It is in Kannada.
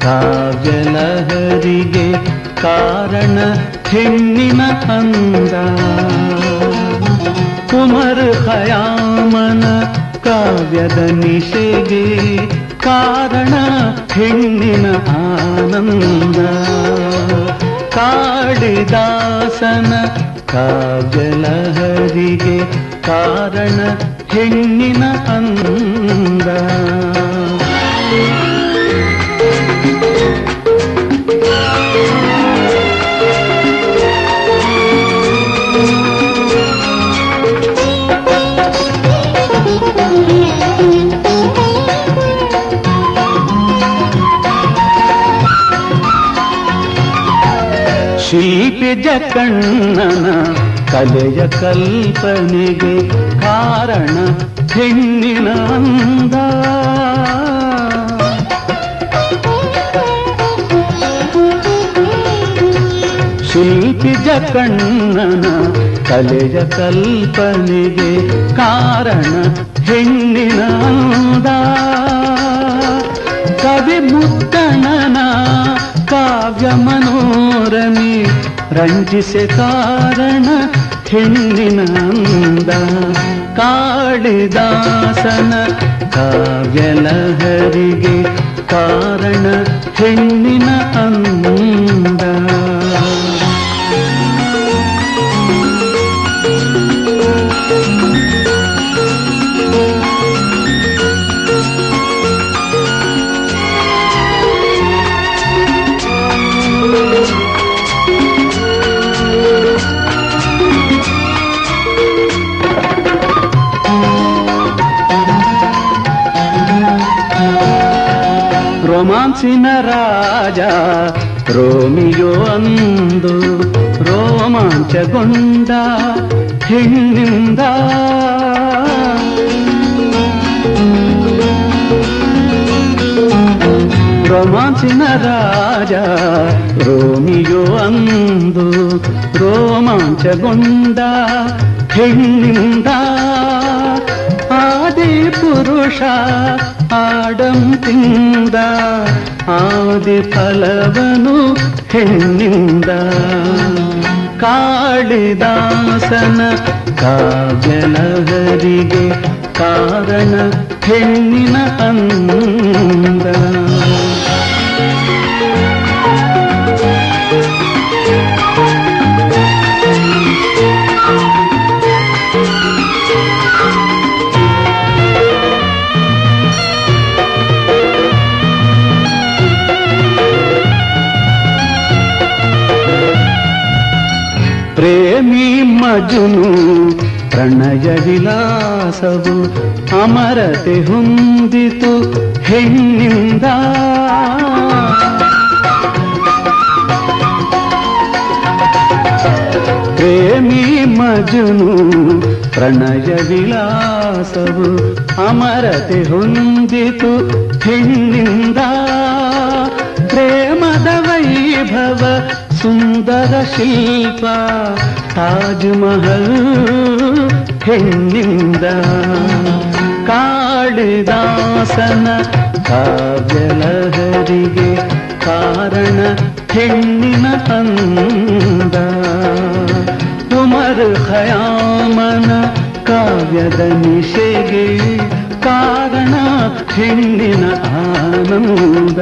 ಕಾವ್ಯಲಹರಿಗೆ ಕಾರಣ ಹೆಣ್ಣಿನ ಅಂದ ಕುಮರ್ ಖಯಾಮನ ಕಾವ್ಯದ ನಿಶೆಗೆ ಕಾರಣ ಹೆಣ್ಣಿನ ಆನಂದ. ಕಾಳಿದಾಸನ ಕಾವ್ಯಲಹರಿಗೆ ಕಾರಣ ಹೆಣ್ಣಿನ ಅಂದ. ಶಿಲ್ಪಿ ಜಕಣ್ಣನ ಕಲೆಯ ಕಲ್ಪನೆಗೆ ಕಾರಣ ಹೆಣ್ಣಿನ ಅಂದ. ಶಿಲ್ಪಿ ಜಕಣ್ಣನ ಕಲೆಯ ಕಲ್ಪನೆಗೆ ಕಾರಣ ಹೆಣ್ಣಿನ ಅಂದ. ಕವಿ ಮುದ್ದಣನ ಕಾವ್ಯ ಮನೋರಮಿ ರಂಜಿಸೆ ಕಾರಣ ಹೆಣ್ಣಿನ ಅಂದ ಕಾಳಿದಾಸನ ಕಾವ್ಯಲಹರಿಗೆ ಕಾರಣ ಹೆಣ್ಣಿನ ಅಂದ. ರೊಮಾನ್ಸಿನ ರಾಜ ರೋಮಿಯೋ ಅಂದು ರೋಮಾಂಚಗೊಂಡ ಹೆಣ್ಣಿಂದ ರೊಮಾನ್ಸಿನ ರಾಜ ರೋಮಿಯೋ ಅಂದು ರೋಮಾಂಚಗೊಂಡ ಹೆಣ್ಣಿಂದ ಆದಿ ಪುರುಷ ಆಡಂತಿಂದ ಆದಿ ಫಲವನು ಹೆಣ್ಣಿಂದ. ಕಾಳಿದಾಸನ ಕಾವ್ಯನಗರಿಗೆ ಕಾರಣ ಹೆಣ್ಣಿನ ಅಂದ. ಪ್ರೇಮಿ ಮಜುನು, ಪ್ರಣಯ ವಿಲಾಸವು ಅಮರತೆ ಹೊಂದಿತು ಹೆಣ್ಣಿಂದ. ಪ್ರೇಮಿ ಮಜುನು, ಪ್ರಣಯ ವಿಲಾಸವು ಅಮರತೆ ಹೊಂದಿತು ಹೆಣ್ಣಿಂದ. ಪ್ರೇಮದ ವೈಭವ ಸುಂದರ ಶಿಲ್ಪ ತಾಜ್ ಮಹಲ್ ಹೆಣ್ಣಿಂದ ಕಾಡಿದಾಸನ ಕಾವ್ಯಲಹರಿಗೆ ಕಾರಣ ಹೆಣ್ಣಿನ ಅಂದ ಉಮರ್ ಖಯಾಮನ ಕಾವ್ಯದ ನಿಶೆಗೆ ಕಾರಣ ಹೆಣ್ಣಿನ ಆನಂದ.